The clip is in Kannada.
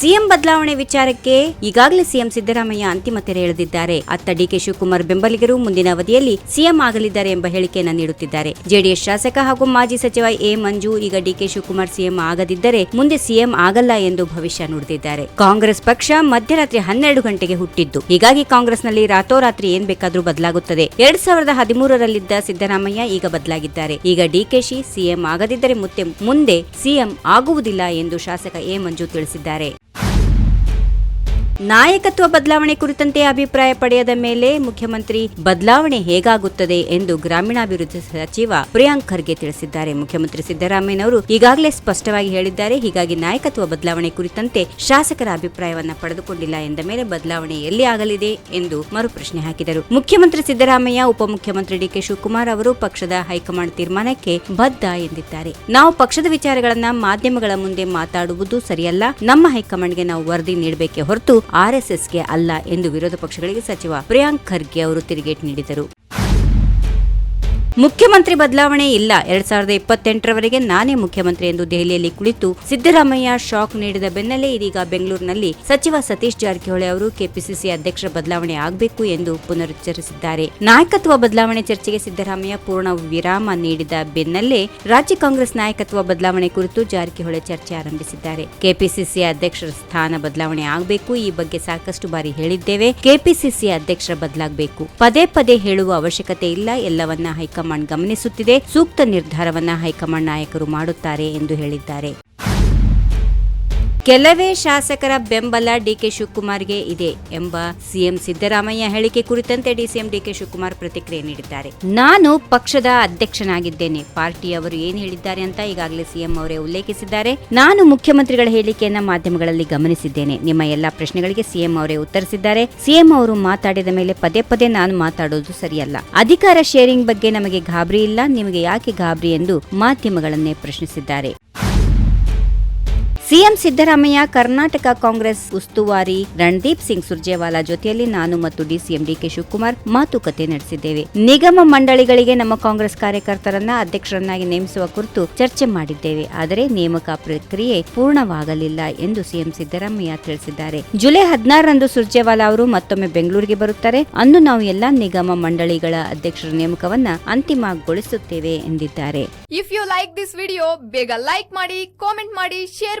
ಸಿಎಂ ಬದಲಾವಣೆ ವಿಚಾರಕ್ಕೆ ಈಗಾಗಲೇ ಸಿಎಂ ಸಿದ್ದರಾಮಯ್ಯ ಅಂತಿಮ ತೆರೆ ಎಳೆದಿದ್ದಾರೆ. ಅತ್ತ ಡಿಕೆ ಶಿವಕುಮಾರ್ ಬೆಂಬಲಿಗರು ಮುಂದಿನ ಅವಧಿಯಲ್ಲಿ ಸಿಎಂ ಆಗಲಿದ್ದಾರೆ ಎಂಬ ಹೇಳಿಕೆಯನ್ನು ನೀಡುತ್ತಿದ್ದಾರೆ. ಜೆಡಿಎಸ್ ಶಾಸಕ ಹಾಗೂ ಮಾಜಿ ಸಚಿವ ಎ ಮಂಜು, ಈಗ ಡಿಕೆ ಶಿವಕುಮಾರ್ ಸಿಎಂ ಆಗದಿದ್ದರೆ ಮುಂದೆ ಸಿಎಂ ಆಗಲ್ಲ ಎಂದು ಭವಿಷ್ಯ ನುಡಿದಿದ್ದಾರೆ. ಕಾಂಗ್ರೆಸ್ ಪಕ್ಷ ಮಧ್ಯರಾತ್ರಿ ಹನ್ನೆರಡು ಗಂಟೆಗೆ ಹುಟ್ಟಿದ್ದು. ಹೀಗಾಗಿ ಕಾಂಗ್ರೆಸ್ನಲ್ಲಿ ರಾತೋರಾತ್ರಿ ಏನ್ ಬೇಕಾದರೂ ಬದಲಾಗುತ್ತದೆ. ಎರಡ್ ಸಾವಿರದ ಹದಿಮೂರರಲ್ಲಿದ್ದ ಸಿದ್ದರಾಮಯ್ಯ ಈಗ ಬದಲಾಗಿದ್ದಾರೆ. ಈಗ ಡಿಕೆಶಿ ಸಿಎಂ ಆಗದಿದ್ದರೆ ಮುಂದೆ ಸಿಎಂ ಆಗುವುದಿಲ್ಲ ಎಂದು ಶಾಸಕ ಎ ಮಂಜು ತಿಳಿಸಿದ್ದಾರೆ. ನಾಯಕತ್ವ ಬದಲಾವಣೆ ಕುರಿತಂತೆ ಅಭಿಪ್ರಾಯ ಪಡೆಯದ ಮೇಲೆ ಮುಖ್ಯಮಂತ್ರಿ ಬದಲಾವಣೆ ಹೇಗಾಗುತ್ತದೆ ಎಂದು ಗ್ರಾಮೀಣಾಭಿವೃದ್ಧಿ ಸಚಿವ ಪ್ರಿಯಾಂಕ್ ಖರ್ಗೆ ತಿಳಿಸಿದ್ದಾರೆ. ಮುಖ್ಯಮಂತ್ರಿ ಸಿದ್ದರಾಮಯ್ಯನವರು ಈಗಾಗಲೇ ಸ್ಪಷ್ಟವಾಗಿ ಹೇಳಿದ್ದಾರೆ. ಹೀಗಾಗಿ ನಾಯಕತ್ವ ಬದಲಾವಣೆ ಕುರಿತಂತೆ ಶಾಸಕರ ಅಭಿಪ್ರಾಯವನ್ನ ಪಡೆದುಕೊಂಡಿಲ್ಲ ಎಂದ ಮೇಲೆ ಬದಲಾವಣೆ ಎಲ್ಲಿ ಆಗಲಿದೆ ಎಂದು ಮರುಪ್ರಶ್ನೆ ಹಾಕಿದರು. ಮುಖ್ಯಮಂತ್ರಿ ಸಿದ್ದರಾಮಯ್ಯ, ಉಪಮುಖ್ಯಮಂತ್ರಿ ಡಿಕೆ ಶಿವಕುಮಾರ್ ಅವರು ಪಕ್ಷದ ಹೈಕಮಾಂಡ್ ತೀರ್ಮಾನಕ್ಕೆ ಬದ್ಧ ಎಂದಿದ್ದಾರೆ. ನಾವು ಪಕ್ಷದ ವಿಚಾರಗಳನ್ನ ಮಾಧ್ಯಮಗಳ ಮುಂದೆ ಮಾತಾಡುವುದು ಸರಿಯಲ್ಲ. ನಮ್ಮ ಹೈಕಮಾಂಡ್ಗೆ ನಾವು ವರದಿ ನೀಡಬೇಕೆ ಹೊರತು ಆರ್ಎಸ್ಎಸ್ಗೆ ಅಲ್ಲ ಎಂದು ವಿರೋಧ ಪಕ್ಷಗಳಿಗೆ ಸಚಿವ ಪ್ರಿಯಾಂಕ್ ಖರ್ಗೆ ಅವರು ತಿರುಗೇಟು ನೀಡಿದರು. ಮುಖ್ಯಮಂತ್ರಿ ಬದಲಾವಣೆ ಇಲ್ಲ. ಎರಡ್ ಸಾವಿರದ ಇಪ್ಪತ್ತೆಂಟರವರೆಗೆ ನಾನೇ ಮುಖ್ಯಮಂತ್ರಿ ಎಂದು ದೆಹಲಿಯಲ್ಲಿ ಕುಳಿತು ಸಿದ್ದರಾಮಯ್ಯ ಶಾಕ್ ನೀಡಿದ ಬೆನ್ನಲ್ಲೇ ಇದೀಗ ಬೆಂಗಳೂರಿನಲ್ಲಿ ಸಚಿವ ಸತೀಶ್ ಜಾರಕಿಹೊಳಿ ಅವರು ಕೆಪಿಸಿಸಿ ಅಧ್ಯಕ್ಷರ ಬದಲಾವಣೆ ಆಗಬೇಕು ಎಂದು ಪುನರುಚ್ಚರಿಸಿದ್ದಾರೆ. ನಾಯಕತ್ವ ಬದಲಾವಣೆ ಚರ್ಚೆಗೆ ಸಿದ್ದರಾಮಯ್ಯ ಪೂರ್ಣ ವಿರಾಮ ನೀಡಿದ ಬೆನ್ನಲ್ಲೇ ರಾಜ್ಯ ಕಾಂಗ್ರೆಸ್ ನಾಯಕತ್ವ ಬದಲಾವಣೆ ಕುರಿತು ಜಾರಕಿಹೊಳಿ ಚರ್ಚೆ ಆರಂಭಿಸಿದ್ದಾರೆ. ಕೆಪಿಸಿಸಿ ಅಧ್ಯಕ್ಷರ ಸ್ಥಾನ ಬದಲಾವಣೆ ಆಗಬೇಕು, ಈ ಬಗ್ಗೆ ಸಾಕಷ್ಟು ಬಾರಿ ಹೇಳಿದ್ದೇವೆ. ಕೆಪಿಸಿಸಿ ಅಧ್ಯಕ್ಷರ ಬದಲಾಗಬೇಕು. ಪದೇ ಪದೇ ಹೇಳುವ ಅವಶ್ಯಕತೆ ಇಲ್ಲ, ಎಲ್ಲವನ್ನ ಹೈಕಮಾಂಡ್ ಗಮನಿಸುತ್ತಿದೆ. ಸೂಕ್ತ ನಿರ್ಧಾರವನ್ನ ಹೈಕಮಾಂಡ್ ನಾಯಕರು ಮಾಡುತ್ತಾರೆ ಎಂದು ಹೇಳಿದ್ದಾರೆ. ಕೆಲವೇ ಶಾಸಕರ ಬೆಂಬಲ ಡಿಕೆ ಶಿವಕುಮಾರ್ಗೆ ಇದೆ ಎಂಬ ಸಿಎಂ ಸಿದ್ದರಾಮಯ್ಯ ಹೇಳಿಕೆ ಕುರಿತಂತೆ ಡಿಸಿಎಂ ಡಿಕೆ ಶಿವಕುಮಾರ್ ಪ್ರತಿಕ್ರಿಯೆ ನೀಡಿದ್ದಾರೆ. ನಾನು ಪಕ್ಷದ ಅಧ್ಯಕ್ಷನಾಗಿದ್ದೇನೆ. ಪಾರ್ಟಿ ಅವರು ಏನ್ ಹೇಳಿದ್ದಾರೆ ಅಂತ ಈಗಾಗಲೇ ಸಿಎಂ ಅವರೇ ಉಲ್ಲೇಖಿಸಿದ್ದಾರೆ. ನಾನು ಮುಖ್ಯಮಂತ್ರಿಗಳ ಹೇಳಿಕೆಯನ್ನ ಮಾಧ್ಯಮಗಳಲ್ಲಿ ಗಮನಿಸಿದ್ದೇನೆ. ನಿಮ್ಮ ಎಲ್ಲಾ ಪ್ರಶ್ನೆಗಳಿಗೆ ಸಿಎಂ ಅವರೇ ಉತ್ತರಿಸಿದ್ದಾರೆ. ಸಿಎಂ ಅವರು ಮಾತಾಡಿದ ಮೇಲೆ ಪದೇ ಪದೇ ನಾನು ಮಾತಾಡೋದು ಸರಿಯಲ್ಲ. ಅಧಿಕಾರ ಶೇರಿಂಗ್ ಬಗ್ಗೆ ನಮಗೆ ಗಾಬರಿ ಇಲ್ಲ. ನಿಮಗೆ ಯಾಕೆ ಗಾಬರಿ ಎಂದು ಮಾಧ್ಯಮಗಳನ್ನೇ ಪ್ರಶ್ನಿಸಿದ್ದಾರೆ. ಸಿಎಂ ಸಿದ್ದರಾಮಯ್ಯ, ಕರ್ನಾಟಕ ಕಾಂಗ್ರೆಸ್ ಉಸ್ತುವಾರಿ ರಣದೀಪ್ ಸಿಂಗ್ ಸುರ್ಜೇವಾಲಾ ಜೊತೆಯಲ್ಲಿ ನಾನು ಮತ್ತು ಡಿಸಿಎಂ ಡಿಕೆ ಶಿವಕುಮಾರ್ ಮಾತುಕತೆ ನಡೆಸಿದ್ದೇವೆ. ನಿಗಮ ಮಂಡಳಿಗಳಿಗೆ ನಮ್ಮ ಕಾಂಗ್ರೆಸ್ ಕಾರ್ಯಕರ್ತರನ್ನ, ಅಧ್ಯಕ್ಷರನ್ನಾಗಿ ನೇಮಿಸುವ ಕುರಿತು ಚರ್ಚೆ ಮಾಡಿದ್ದೇವೆ. ಆದರೆ ನೇಮಕ ಪ್ರಕ್ರಿಯೆ ಪೂರ್ಣವಾಗಲಿಲ್ಲ ಎಂದು ಸಿಎಂ ಸಿದ್ದರಾಮಯ್ಯ ತಿಳಿಸಿದ್ದಾರೆ. ಜುಲೈ ಹದಿನಾರರಂದು ಸುರ್ಜೇವಾಲಾ ಅವರು ಮತ್ತೊಮ್ಮೆ ಬೆಂಗಳೂರಿಗೆ ಬರುತ್ತಾರೆ. ಅಂದು ನಾವು ಎಲ್ಲಾ ನಿಗಮ ಮಂಡಳಿಗಳ ಅಧ್ಯಕ್ಷರ ನೇಮಕವನ್ನ ಅಂತಿಮಗೊಳಿಸುತ್ತೇವೆ ಎಂದಿದ್ದಾರೆ. If you like this video ಬೇಗ ಲೈಕ್ ಮಾಡಿ ಕಾಮೆಂಟ್ ಮಾಡಿ ಶೇರ್